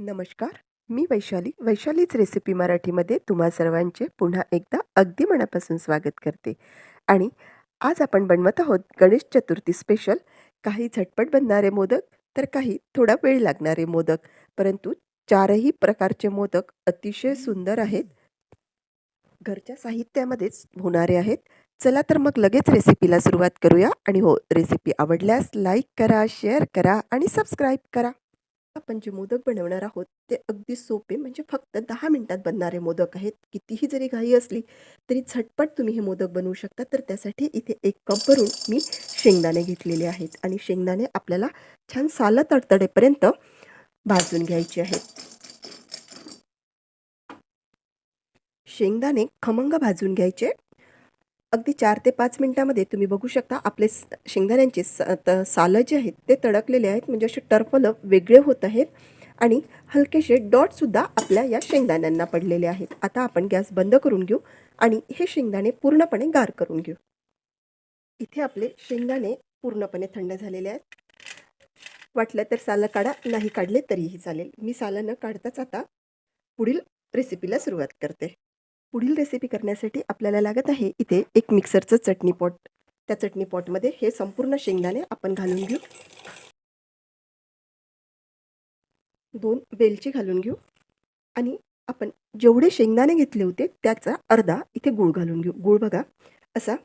नमस्कार मी वैशाली. वैशालीच रेसिपी मराठीमध्ये तुम्हा सर्वांचे पुन्हा एकदा अगदी मनापासून स्वागत करते. आणि आज आपण बनवत आहोत गणेश चतुर्थी स्पेशल काही झटपट बनणारे मोदक तर काही थोडा वेळ लागणारे मोदक. परंतु चारही प्रकारचे मोदक अतिशय सुंदर आहेत. घरच्या साहित्यामध्येच होणारे आहेत. चला तर मग लगेच रेसिपीला सुरुवात करूया. आणि हो रेसिपी आवडल्यास लाईक करा शेअर करा आणि सबस्क्राईब करा. आपण जे मोदक बनवणार आहोत ते अगदी सोपे म्हणजे फक्त दहा मिनटात बनणारे मोदक आहेत. कितीही जरी घाई असली तरी झटपट तुम्ही हे मोदक बनवू शकता. तर त्यासाठी इथे एक कप भरून मी शेंगदाणे घेतलेले आहेत आणि शेंगदाणे आपल्याला छान साला तडतडेपर्यंत भाजून घ्यायचे आहेत. शेंगदाणे खमंग भाजून घ्यायचे. अगदी चार ते पाच मिनटामध्ये तुम्ही बघू शकता आपले शेंगदाण्यांचे सा त सालं जे आहेत ते तडकलेले आहेत. म्हणजे असे टर्फलं वेगळे होत आहेत आणि हलकेसे डॉटसुद्धा आपल्या या शेंगदाण्यांना पडलेले आहेत. आता आपण गॅस बंद करून घेऊ आणि हे शेंगदाणे पूर्णपणे गार करून घेऊ. इथे आपले शेंगदाणे पूर्णपणे थंड झालेले आहेत. वाटलं तर सालं काढा नाही काढले तरीही चालेल. मी सालं न काढताच आता पुढील रेसिपीला सुरुवात करते. पुढील रेसिपी करण्यासाठी आपल्याला लागत आहे इथे एक मिक्सरचं चटणी पॉट त्या चटणी पॉटमध्ये हे संपूर्ण शेंगदाणे आपण घालून घेऊ. दोन वेलची घालून घेऊ. आणि आपण जेवढे शेंगदाणे घेतले होते त्याचा अर्धा इथे गूळ घालून घेऊ. गूळ बघा असा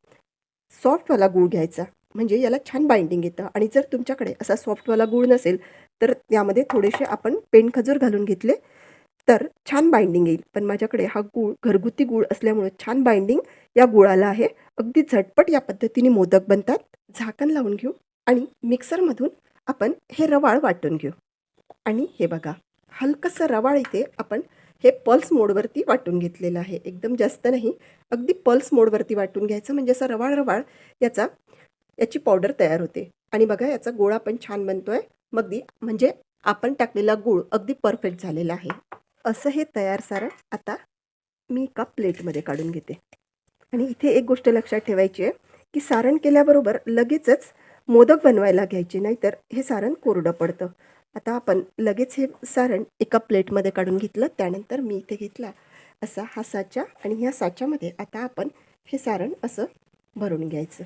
सॉफ्टवाला गूळ घ्यायचा. म्हणजे याला छान बाइंडिंग येतं. आणि जर तुमच्याकडे असा सॉफ्टवाला गूळ नसेल तर त्यामध्ये थोडेसे आपण पेन खजूर घालून घेतले. तर छान बाइंडिंग येईल. पण माझ्याकडे हा गूळ घरगुती गूळ असल्यामुळे छान बाइंडिंग या गुळाला आहे. अगदी झटपट या पद्धतीने मोदक बनतात. झाकण लावून घेऊ आणि मिक्सरमधून आपण हे रवाळ वाटून घेऊ. आणि हे बघा हलकंसं रवाळ इथे आपण हे पल्स मोडवरती वाटून घेतलेलं आहे. एकदम जास्त नाही अगदी पल्स मोडवरती वाटून घ्यायचं. म्हणजे असं रवाळ रवाळ याचा याची पावडर तयार होते. आणि बघा याचा गोळा पण छान बनतोय. मगदी म्हणजे आपण टाकलेला गूळ अगदी परफेक्ट झालेला आहे. असं हे तयार सारण आता मी एका प्लेटमध्ये काढून घेते. आणि इथे एक गोष्ट लक्षात ठेवायची आहे की सारण केल्याबरोबर लगेचच मोदक बनवायला घ्यायचे नाहीतर हे सारण कोरडं पडतं. आता आपण लगेच हे सारण एका प्लेटमध्ये काढून घेतलं त्यानंतर मी इथे घेतला असा हा साचा आणि ह्या साच्यामध्ये आता आपण हे सारण असं भरून घ्यायचं.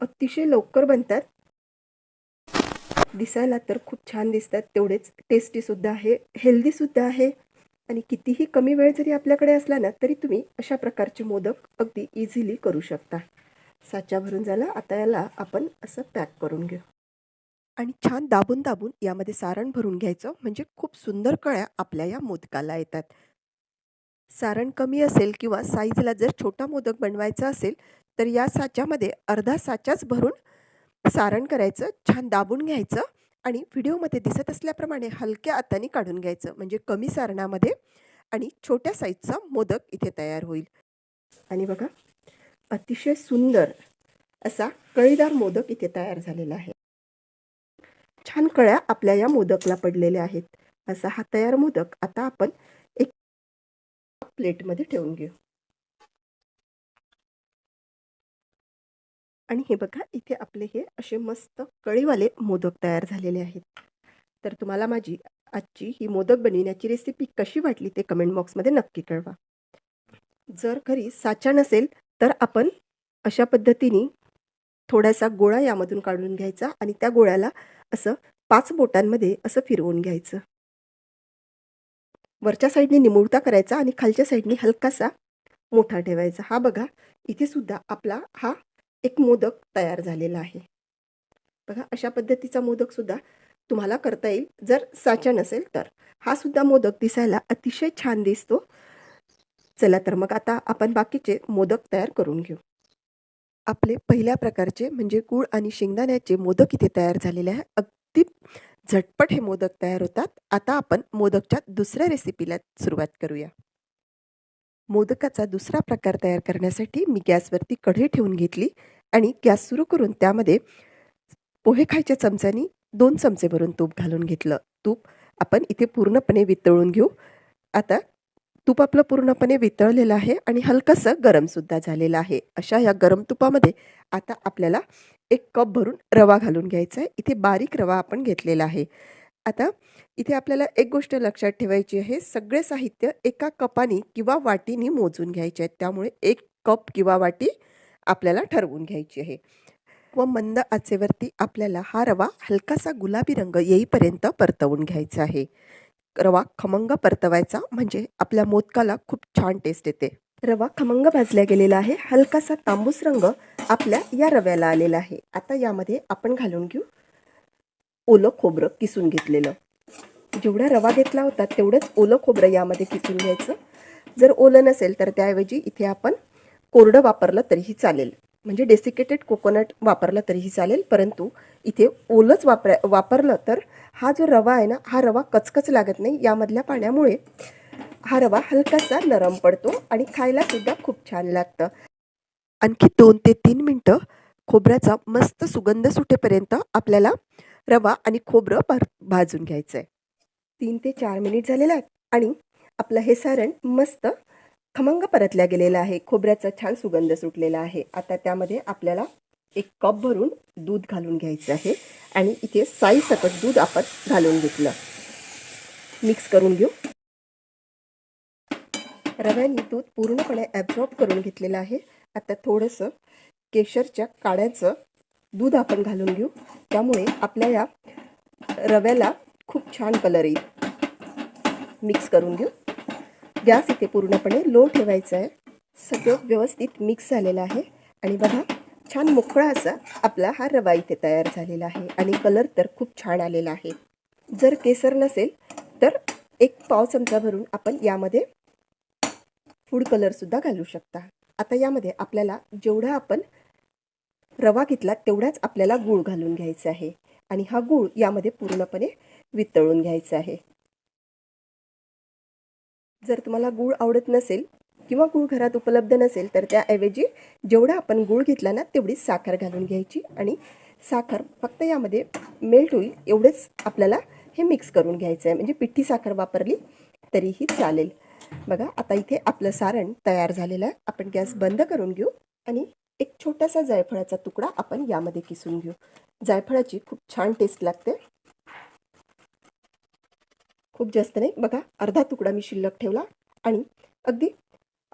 अतिशय लवकर बनतात दिसायला तर खूप छान दिसतात तेवढेच टेस्टीसुद्धा आहे हेल्दीसुद्धा आहे. आणि कितीही कमी वेळ जरी आपल्याकडे असला ना तरी तुम्ही अशा प्रकारचे मोदक अगदी इझिली करू शकता. साचा भरून झाला आता याला आपण असं पॅक करून घेऊ. आणि छान दाबून दाबून यामध्ये सारण भरून घ्यायचं म्हणजे खूप सुंदर कळ्या आपल्या या मोदकाला येतात. सारण कमी असेल किंवा साईजला जर छोटा मोदक बनवायचा असेल तर या साच्यामध्ये अर्धा साचाच भरून सारण करायचं छान दाबून घ्यायचं आणि व्हिडिओमध्ये दिसत असल्याप्रमाणे हलक्या हाताने काढून घ्यायचं. म्हणजे कमी सारणामध्ये आणि छोट्या साईजचा मोदक इथे तयार होईल. आणि बघा अतिशय सुंदर असा कळीदार मोदक इथे तयार झालेला आहे. छान कळ्या आपल्या या मोदकला पडलेल्या आहेत. असा हा तयार मोदक आता आपण एक प्लेटमध्ये ठेवून घेऊ. आणि हे बघा इथे आपले हे असे मस्त कळीवाले मोदक तयार झालेले आहेत. तर तुम्हाला माझी आजची ही मोदक बनविण्याची रेसिपी कशी वाटली ते कमेंट बॉक्समध्ये नक्की कळवा. जर घरी साचा नसेल तर आपण अशा पद्धतीने थोडासा गोळा यामधून काढून घ्यायचा आणि त्या गोळ्याला असं पाच बोटांमध्ये असं फिरवून घ्यायचं. वरच्या साईडने निमुळता करायचा आणि खालच्या साईडने हलकासा मोठा ठेवायचा. हा बघा इथे सुद्धा आपला हा एक मोदक तयार झालेला आहे. बघा अशा पद्धतीचा मोदकसुद्धा तुम्हाला करता येईल. जर साचा नसेल तर. हा सुद्धा मोदक दिसायला अतिशय छान दिसतो. चला तर मग आता आपण बाकीचे मोदक तयार करून घेऊ. आपले पहिल्या प्रकारचे म्हणजे गूळ आणि शेंगदाण्याचे मोदक इथे तयार झालेले आहे. अगदी झटपट हे मोदक तयार होतात. आता आपण मोदकच्या दुसऱ्या रेसिपीला सुरुवात करूया. मोदकाचा दुसरा प्रकार तयार करण्यासाठी मी गॅसवरती कढई ठेवून घेतली आणि गॅस सुरू करून त्यामध्ये पोहे खायच्या चमच्यानी दोन चमचे भरून तूप घालून घेतलं. तूप आपण इथे पूर्णपणे वितळून घेऊ. आता तूप आपलं पूर्णपणे वितळलेलं आहे आणि हलकंसं गरमसुद्धा झालेलं आहे. अशा या गरम तुपामध्ये आता आपल्याला एक कप भरून रवा घालून घ्यायचा आहे. इथे बारीक रवा आपण घेतलेला आहे. आता इथे आपल्याला एक गोष्ट लक्षात ठेवायची आहे. सगळे साहित्य एका कपानी किंवा वाटीने मोजून घ्यायचे आहेत. त्यामुळे एक कप किंवा वाटी आपल्याला ठरवून घ्यायची आहे. व मंद आचेवरती आपल्याला हा रवा हलकासा गुलाबी रंग येईपर्यंत परतवून घ्यायचा आहे. रवा खमंग परतवायचा म्हणजे आपल्या मोदकाला खूप छान टेस्ट येते. रवा खमंग भाजला गेलेला आहे. हलकासा तांबूस रंग आपल्या या रव्याला आलेला आहे. आता यामध्ये आपण घालून घेऊ ओलं खोबरं किसून घेतलेलं. जेवढा रवा घेतला होता तेवढंच ओलं खोबरं यामध्ये किसून घ्यायचं. जर ओलं नसेल तर त्याऐवजी इथे आपण कोरडं वापरलं तरीही चालेल. म्हणजे डेसिकेटेड कोकोनट वापरलं तरीही चालेल परंतु इथे ओलंच वापर वापरलं तर हा जो रवा आहे ना हा रवा कचकच लागत नाही. यामधल्या पाण्यामुळे हा रवा हलकासा नरम पडतो आणि खायला सुद्धा खूप छान लागतं. आणखी दोन ते तीन मिनटं खोबऱ्याचा मस्त सुगंध सुटेपर्यंत आपल्याला रवा आणि खोबरं भर भाजून घ्यायचं आहे तीन ते चार मिनिट झालेलं आहे आणि आपलं हे सारण मस्त खमंग परतल्या गेलेलं आहे. खोबऱ्याचा छान सुगंध सुटलेला आहे. आता त्यामध्ये आपल्याला एक कप भरून दूध घालून घ्यायचं आहे. आणि इथे साई सकट दूध आपण घालून घेतलं. मिक्स करून घेऊ. रव्याने दूध पूर्णपणे ॲब्झॉर्ब करून घेतलेलं आहे. आता थोडंसं केशरच्या काड्याचं दूध आपण घालून घेऊ. त्यामुळे आपल्या या रव्याला खूप छान कलर येईल. मिक्स करून घेऊ. गॅस इथे पूर्णपणे लो ठेवायचा आहे. सगळं व्यवस्थित मिक्स झालेलं आहे. आणि बघा छान मोकळा असा आपला हा रवा इथे तयार झालेला आहे. आणि कलर तर खूप छान आलेला आहे. जर केसर नसेल तर एक पाव चमचा भरून आपण यामध्ये फूड कलरसुद्धा घालू शकता. आता यामध्ये आपल्याला जेवढा आपण रवा घेतला तेवढाच आपल्याला गूळ घालून घ्यायचा आहे. आणि हा गूळ यामध्ये पूर्णपणे वितळून घ्यायचं आहे. जर तुम्हाला गूळ आवडत नसेल किंवा गूळ घरात उपलब्ध नसेल तर त्याऐवजी जेवढा आपण गूळ घेतला ना तेवढीच साखर घालून घ्यायची आणि साखर फक्त यामध्ये मेल्ट होईल एवढेच आपल्याला हे मिक्स करून घ्यायचं आहे. म्हणजे पिठी साखर वापरली तरीही चालेल. बघा आता इथे आपलं सारण तयार झालेलं आहे. आपण गॅस बंद करून घेऊ आणि एक छोटासा जायफळाचा तुकडा आपण यामध्ये किसून घेऊ. जायफळाची खूप छान टेस्ट लागते. खूप जास्त नाही. बघा अर्धा तुकडा मी शिल्लक ठेवला आणि अगदी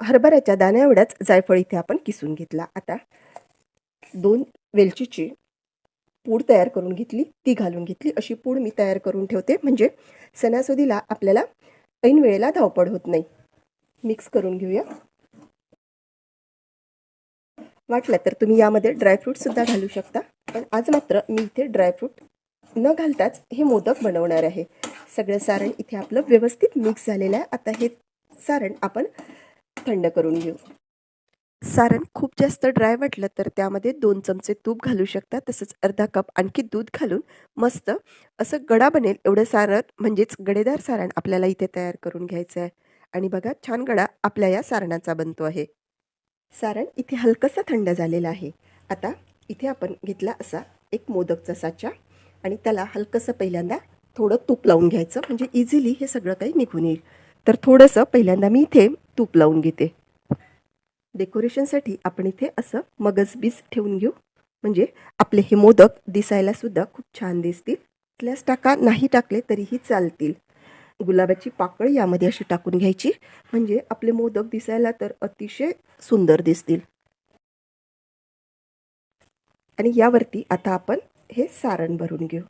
हरभऱ्याच्या दाण्याएवढ्याच जायफळ इथे आपण किसून घेतला. आता दोन वेलचीची पूड तयार करून घेतली ती घालून घेतली. अशी पूड मी तयार करून ठेवते. म्हणजे सणासुदीला आपल्याला ऐन वेळेला धावपड होत नाही. मिक्स करून घेऊया. वाटलं तर तुम्ही यामध्ये ड्रायफ्रूटसुद्धा घालू शकता. पण आज मात्र मी इथे ड्रायफ्रूट न घालताच हे मोदक बनवणार आहे. सगळं सारण इथे आपलं व्यवस्थित मिक्स झालेलं आहे. आता हे सारण आपण थंड करून घेऊ. सारण खूप जास्त ड्राय वाटलं तर त्यामध्ये दोन चमचे तूप घालू शकता. तसंच अर्धा कप आणखी दूध घालून मस्त असं गडा बनेल. एवढं सारण म्हणजेच गडेदार सारण आपल्याला इथे तयार करून घ्यायचं आहे. आणि बघा छान गडा आपल्या या सारणाचा बनतो आहे. सारण इथे हलकसा थंड झालेला आहे. आता इथे आपण घेतला असा एक मोदकचा साचा. आणि त्याला हलकंसं पहिल्यांदा थोडं तूप लावून घ्यायचं. म्हणजे इझिली हे सगळं काही निघून येईल. तर थोडंसं पहिल्यांदा मी इथे तूप लावून घेते. डेकोरेशनसाठी आपण इथे असं मगज बीज ठेवून घेऊ. म्हणजे आपले हे मोदक दिसायलासुद्धा खूप छान दिसतील. असल्यास टाका नाही टाकले तरीही चालतील. गुलाबाची पाकळ यामध्ये अशी टाकून घ्यायची. म्हणजे आपले मोदक दिसायला तर अतिशय सुंदर दिसतील. आणि यावरती आता आपण हे सारण भरून घेऊ.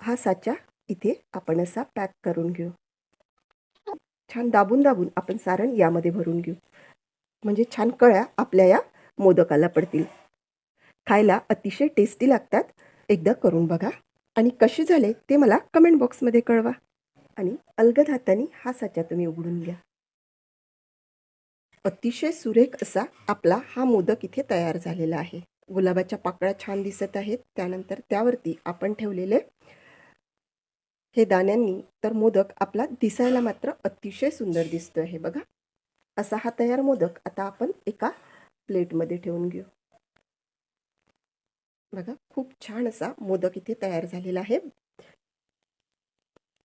हा साचा इथे आपण असा पॅक करून घेऊ. छान दाबून दाबून आपण सारण यामध्ये भरून घेऊ. म्हणजे छान कळ्या आपल्या या मोदकाला पडतील. खायला अतिशय टेस्टी लागतात. एकदा करून बघा. आणि कसे झाले ते मला कमेंट बॉक्समध्ये कळवा. आणि अलगद हाताने हा साचा तुम्ही उघडून घ्या. अतिशय सुरेख असा आपला हा मोदक इथे तयार झालेला आहे. गुलाबाच्या पाकळ्या छान दिसत आहेत. त्यानंतर त्यावरती आपण ठेवलेले हे दाण्यांनी तर मोदक आपला दिसायला मात्र अतिशय सुंदर दिसतो आहे बघा. असा हा तयार मोदक आता आपण एका प्लेटमध्ये ठेवून घेऊ. बघा खूप छान असा मोदक इथे तयार झालेला आहे.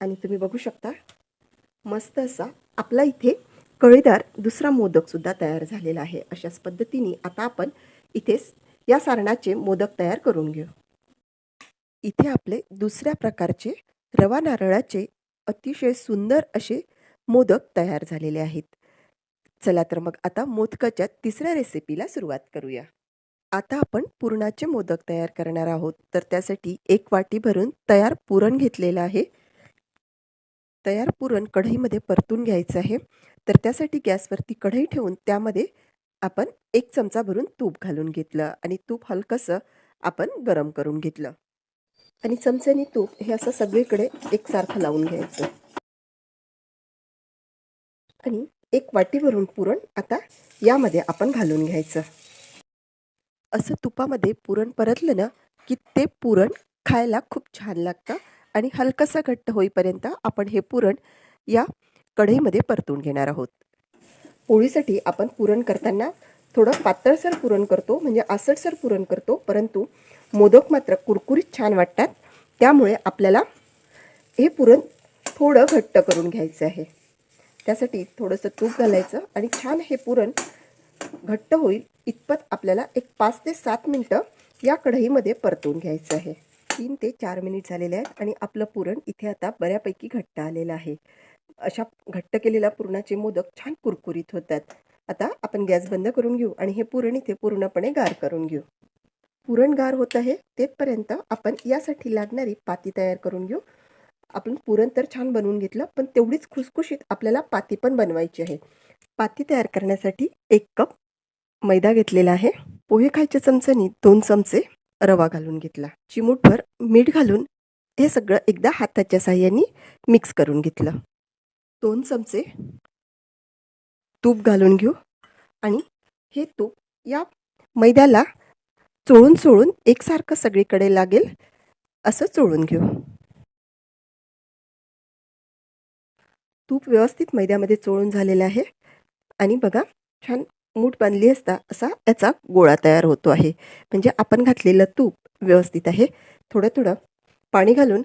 आणि तुम्ही बघू शकता मस्त असा आपला इथे कळीदार दुसरा मोदकसुद्धा तयार झालेला आहे. अशाच पद्धतीने आता आपण इथे या सारणाचे मोदक तयार करून घेऊ. इथे आपले दुसऱ्या प्रकारचे रवा नारळाचे अतिशय सुंदर असे मोदक तयार झालेले आहेत. चला तर मग आता मोदकाच्या तिसऱ्या रेसिपीला सुरुवात करूया. आता आपण पुरणाचे मोदक तयार करणार आहोत. तर त्यासाठी एक वाटी भरून तयार पुरण घेतलेलं आहे. तयार पुरण कढईमध्ये परतून घ्यायचं आहे. तर त्यासाठी गॅसवरती कढई ठेवून त्यामध्ये आपण एक चमचा भरून तूप घालून घेतलं आणि तूप हलकंसं आपण गरम करून घेतलं. आणि चमच्याने तूप हे असं सगळीकडे एकसारखं लावून घ्यायचं. आणि एक वाटी भरून पुरण आता यामध्ये आपण घालून घ्यायचं. असं तुपामध्ये पुरण परतलं ना की ते पुरण खायला खूप छान लागतं आणि हलकंसं घट्ट होईपर्यंत आपण हे पुरण या कढईमध्ये परतून घेणार आहोत. पोळीसाठी आपण पुरण करताना थोडं पातळसर पुरण करतो म्हणजे आसटसर पुरण करतो परंतु मोदक मात्र कुरकुरीत छान वाटतात. त्यामुळे आपल्याला हे पुरण थोडं घट्ट करून घ्यायचं आहे. त्यासाठी थोडंसं तूप घालायचं आणि छान हे पुरण घट्ट होईल इतपत आपल्याला एक पाच ते सात मिनटं या कढईमध्ये परतून घ्यायचं आहे. तीन ते चार मिनिट झालेले आहेत आणि आपलं पुरण इथे आता बऱ्यापैकी घट्ट आलेलं आहे. अशा घट्ट केलेल्या पुरणाचे मोदक छान कुरकुरीत होतात. आता आपण गॅस बंद करून घेऊ आणि हे पुरण इथे पूर्णपणे गार करून घेऊ. पुरण गार होत आहे तेथपर्यंत आपण यासाठी लागणारी पाती तयार करून घेऊ. आपण पुरण तर छान बनवून घेतलं पण तेवढीच खुसखुशीत आपल्याला पाती पण बनवायची आहे. पाती तयार करण्यासाठी एक कप मैदा घेतलेला आहे. पोहे खायच्या चमच्यानी दोन चमचे रवा घालून घेतला. चिमूटभर मीठ घालून हे सगळं एकदा हाताच्या साह्याने मिक्स करून घेतलं. दोन चमचे तूप घालून घेऊ. आणि हे तूप या मैद्याला चोळून चोळून एकसारखं सगळीकडे लागेल असं चोळून घेऊ. तूप व्यवस्थित मैद्यामध्ये चोळून झालेलं आहे. आणि बघा छान मूठ बांधली असता असा याचा गोळा तयार होतो आहे. म्हणजे आपण घातलेलं तूप व्यवस्थित आहे. थोडं थोडं पाणी घालून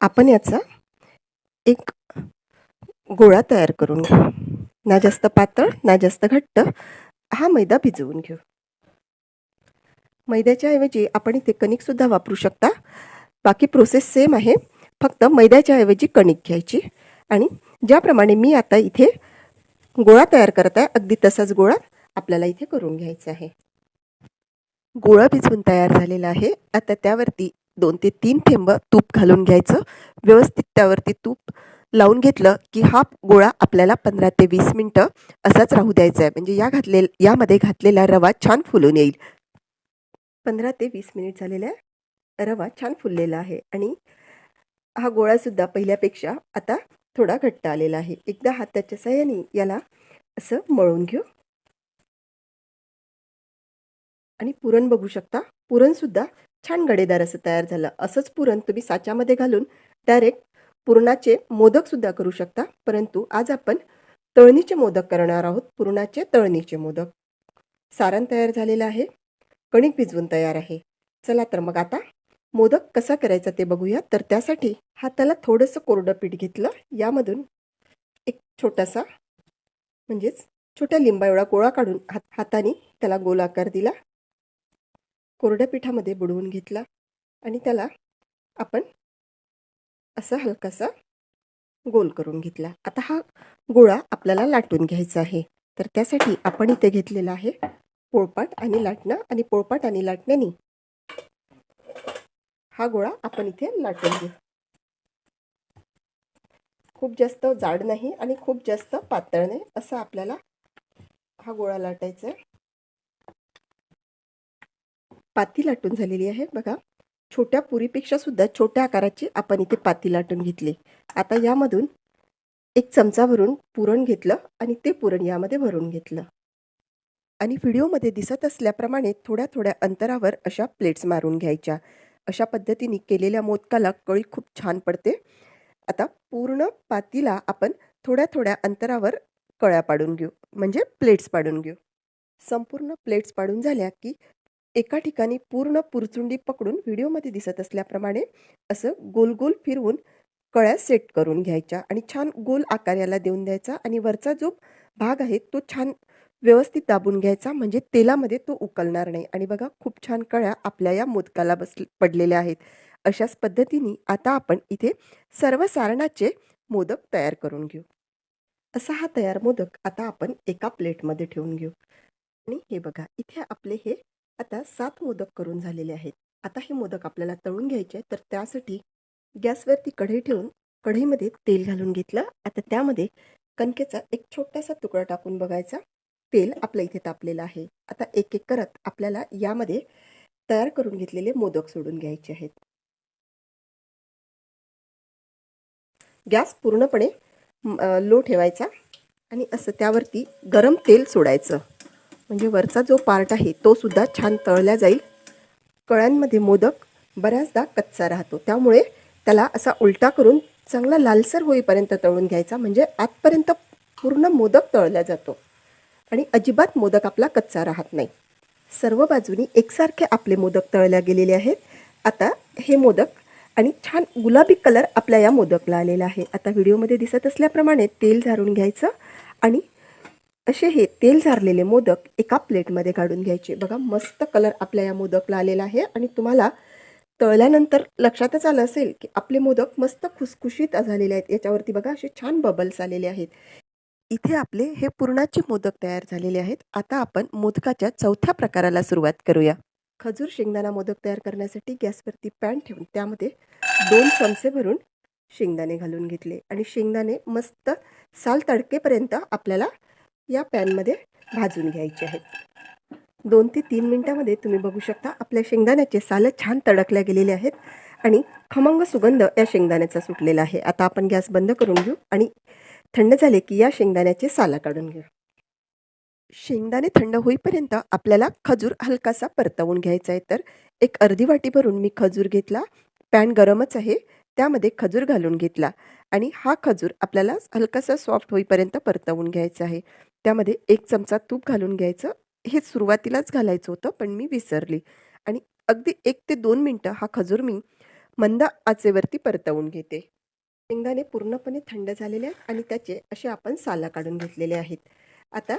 आपण याचा एक गोळा तयार करून घेऊ ना जास्त पातळ ना जास्त घट्ट. हा मैदा भिजवून घेऊ. मैद्याच्या ऐवजी आपण इथे कणिकसुद्धा वापरू शकता. बाकी प्रोसेस सेम आहे. फक्त मैद्याच्या ऐवजी कणिक घ्यायची. आणि ज्याप्रमाणे मी आता इथे गोळा तयार करत आहे अगदी तसाच गोळा आपल्याला इथे करून घ्यायचा आहे. गोळा भिजवून तयार झालेला आहे. आता त्यावरती दोन ते तीन थेंब तूप घालून घ्यायचं. व्यवस्थित त्यावरती तूप लावून घेतलं की हा गोळा आपल्याला पंधरा ते वीस मिनटं असाच राहू द्यायचा आहे म्हणजे या घातले यामध्ये घातलेला रवा छान फुलून येईल. पंधरा ते वीस मिनिट झालेला रवा छान फुललेला आहे आणि हा गोळासुद्धा पहिल्यापेक्षा आता थोडा घट्ट आलेला आहे. एकदा हाताच्या सहाय्याने याला असं मळून घेऊ. आणि पुरण बघू शकता. पुरणसुद्धा छान गडेदार असं तयार झालं. असंच पुरण तुम्ही साच्यामध्ये घालून डायरेक्ट पुरणाचे मोदकसुद्धा करू शकता. परंतु आज आपण तळणीचे मोदक करणार आहोत. पुरणाचे तळणीचे मोदक. सारण तयार झालेलं आहे. कणिक भिजवून तयार आहे. चला तर मग आता मोदक कसा करायचा ते बघूया. तर त्यासाठी हाताला थोडंसं कोरडं पीठ घेतलं. यामधून एक छोटासा म्हणजेच छोट्या लिंबा एवढा गोळा काढून हात हाताने त्याला गोल आकार दिला. कोरड्या पिठामध्ये बुडवून घेतला. आणि त्याला आपण असा हलकासा गोल करून घेतला. आता हा गोळा आपल्याला लाटून घ्यायचा आहे. तर त्यासाठी आपण इथे घेतलेला आहे पोळपाट आणि लाटणं आणि पोळपाट आणि लाटण्याने. हा गोळा आपण इथे लाटून घेऊ. खूप जास्त जाड नाही आणि खूप जास्त पातळ नाही असं आपल्याला हा गोळा लाटायचा आहे. पाती लाटून झालेली आहे बघा. छोट्या पुरीपेक्षा सुद्धा छोट्या आकाराची आपण इथे पाती लाटून घेतली. आता यामधून एक चमचा भरून पुरण घेतलं आणि ते पुरण यामध्ये भरून घेतलं. आणि व्हिडिओमध्ये दिसत असल्याप्रमाणे थोड्या थोड्या अंतरावर अशा प्लेट्स मारून घ्यायच्या. अशा पद्धतीने केलेल्या मोदकाला कळी खूप छान पडते. आता पूर्ण पातीला आपण थोड्या थोड्या अंतरावर कळ्या पाडून घेऊ. म्हणजे प्लेट्स पाडून घेऊ. संपूर्ण प्लेट्स पाडून झाल्या की एका ठिकाणी पूर्ण पुरचुंडी पकडून व्हिडिओमध्ये दिसत असल्याप्रमाणे असं गोल गोल फिरवून कळ्या सेट करून घ्यायच्या आणि छान गोल आकार याला देऊन द्यायचा आणि वरचा जो भाग आहे तो छान व्यवस्थित दाबून घ्यायचा म्हणजे तेलामध्ये तो उकलणार नाही. आणि बघा खूप छान कळ्या आपल्या या मोदकाला बस पडलेल्या आहेत. अशाच पद्धतीने आता आपण इथे सर्व सारणाचे मोदक तयार करून घेऊ. असा हा तयार मोदक आता आपण एका प्लेटमध्ये ठेवून घेऊ. आणि हे बघा इथे आपले हे आता सात मोदक करून झालेले आहेत. आता हे मोदक आपल्याला तळून घ्यायचे तर त्यासाठी गॅसवरती कढई ठेवून कढईमध्ये तेल घालून घेतलं. आता त्यामध्ये कणकेचा एक छोटासा तुकडा टाकून बघायचा. तेल आपल्या इथे तापलेलं आहे. आता एक एक करत आपल्याला यामध्ये तयार करून घेतलेले मोदक सोडून घ्यायचे आहेत. गॅस पूर्णपणे लो ठेवायचा आणि असं त्यावरती गरम तेल सोडायचं. म्हणजे वरचा जो पार्ट आहे तो सुद्धा छान तळला जाईल. कळ्यांमध्ये मोदक बऱ्याचदा कच्चा राहतो. त्यामुळे त्याला असा उलटा करून चांगला लालसर होईपर्यंत तळून घ्यायचा. म्हणजे आतपर्यंत पूर्ण मोदक तळला जातो. आणि अजिबात मोदक आपला कच्चा राहत नाही. सर्व बाजूनी एकसारखे आपले मोदक तळल्या गेलेले आहेत. आता हे मोदक आणि छान गुलाबी कलर आपल्या या मोदकला आलेला आहे. आता व्हिडिओमध्ये दिसत असल्याप्रमाणे तेल झारून घ्यायचं आणि असे हे तेल झारलेले मोदक एका प्लेटमध्ये काढून घ्यायचे. बघा मस्त कलर आपल्या या मोदकला आलेला आहे आणि तुम्हाला तळल्यानंतर लक्षातच आलं असेल की आपले मोदक मस्त खुसखुशीत झालेले आहेत. याच्यावरती बघा असे छान बबल्स आलेले आहेत. इथे आपले हे पुरणाचे मोदक तयार झालेले आहेत. आता आपण मोदकाच्या चौथ्या प्रकाराला सुरुवात करूया. खजूर शेंगदाणा मोदक तयार करण्यासाठी गॅसवरती पॅन ठेवून त्यामध्ये दोन चमचे भरून शेंगदाणे घालून घेतले. आणि शेंगदाणे मस्त साल तडकेपर्यंत आपल्याला या पॅनमध्ये भाजून घ्यायचे आहेत. दोन ते तीन मिनटामध्ये तुम्ही बघू शकता आपल्या शेंगदाण्याचे सालं छान तडकल्या गेलेले आहेत आणि खमंग सुगंध या शेंगदाण्याचा सुटलेला आहे. आता आपण गॅस बंद करून घेऊ आणि थंड झाले की या शेंगदाण्याचे साला काढून घेऊ. शेंगदाणे थंड होईपर्यंत आपल्याला खजूर हलकासा परतवून घ्यायचा आहे. तर एक अर्धी वाटी भरून मी खजूर घेतला. पॅन गरमच आहे. त्यामध्ये खजूर घालून घेतला आणि हा खजूर आपल्याला हलकासा सॉफ्ट होईपर्यंत परतवून घ्यायचा आहे. त्यामध्ये एक चमचा तूप घालून घ्यायचं. हे सुरुवातीलाच घालायचं होतं पण मी विसरली. आणि अगदी एक ते दोन मिनटं हा खजूर मी मंद आचेवरती परतवून घेते. शेंगदाणे पूर्णपणे थंड झालेले आहेत आणि त्याचे असे आपण साला काढून घेतलेले आहेत. आता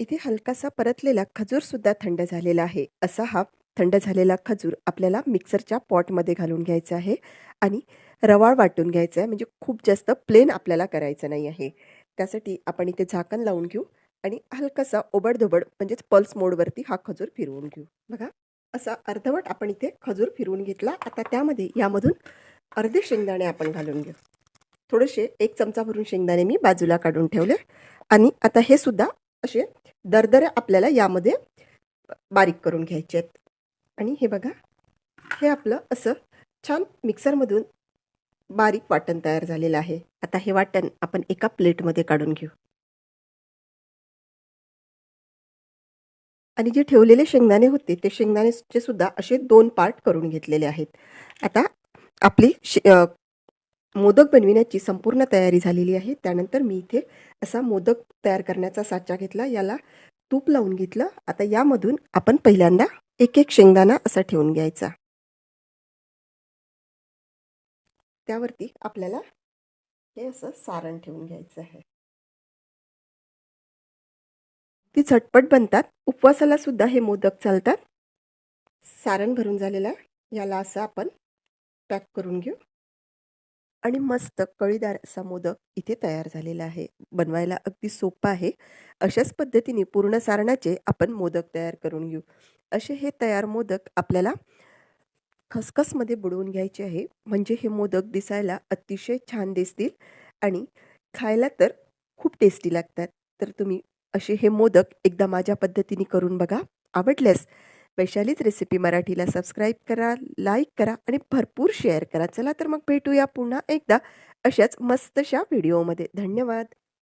इथे हलकासा परतलेला खजूरसुद्धा थंड झालेला आहे. असा हा थंड झालेला खजूर आपल्याला मिक्सरच्या पॉटमध्ये घालून घ्यायचा आहे आणि रवाळ वाटून घ्यायचा आहे. म्हणजे खूप जास्त प्लेन आपल्याला करायचं नाही आहे. त्यासाठी आपण इथे झाकण लावून घेऊ आणि हलकासा ओबडधोबड म्हणजेच पल्स मोडवरती हा खजूर फिरवून घेऊ. बघा असा अर्धवट आपण इथे खजूर फिरवून घेतला. आता त्यामध्ये यामधून अर्धे शेंगदाणे आपण घालून घेऊ. थोडेसे एक चमचा भरून शेंगदाणे मी बाजूला काढून ठेवले आणि आता हे सुद्धा असे दरदरे आपल्याला यामध्ये बारीक करून घ्यायचे आहेत. आणि हे बघा हे आपलं असं छान मिक्सरमधून बारीक वाटण तयार झालेलं आहे. आता हे वाटण आपण एका प्लेटमध्ये काढून घेऊ. आणि जे ठेवलेले शेंगदाणे होते ते शेंगदाण्याचे सुद्धा असे दोन पार्ट करून घेतलेले आहेत. आता आपली शे मोदक बनविण्याची संपूर्ण तयारी झालेली आहे. त्यानंतर मी इथे असा मोदक तयार करण्याचा साचा घेतला. याला तूप लावून घेतलं. आता यामधून आपण पहिल्यांदा एक एक शेंगदाणा असा ठेवून घ्यायचा. त्यावरती आपल्याला हे असं सारण ठेवून घ्यायचं आहे. ती झटपट बनतात. उपवासाला सुद्धा हे मोदक चालतात. सारण भरून झालेला याला असं आपण पॅक करून घेऊ. आणि मस्त कळीदार असा मोदक इथे तयार झालेला आहे. बनवायला अगदी सोपं आहे. अशाच पद्धतीने पूर्ण सारणाचे आपण मोदक तयार करून घेऊ. असे हे तयार मोदक आपल्याला खसखसमध्ये बुडवून घ्यायचे आहे. म्हणजे हे मोदक दिसायला अतिशय छान दिसतील आणि खायला तर खूप टेस्टी लागतात. तर तुम्ही असे हे मोदक एकदा माझ्या पद्धतीने करून बघा. आवडल्यास वैशालीच रेसिपी मराठीला सबस्क्राईब करा लाईक करा आणि भरपूर शेअर करा. चला तर मग भेटूया पुन्हा एकदा अशाच मस्तशा व्हिडिओमध्ये धन्यवाद.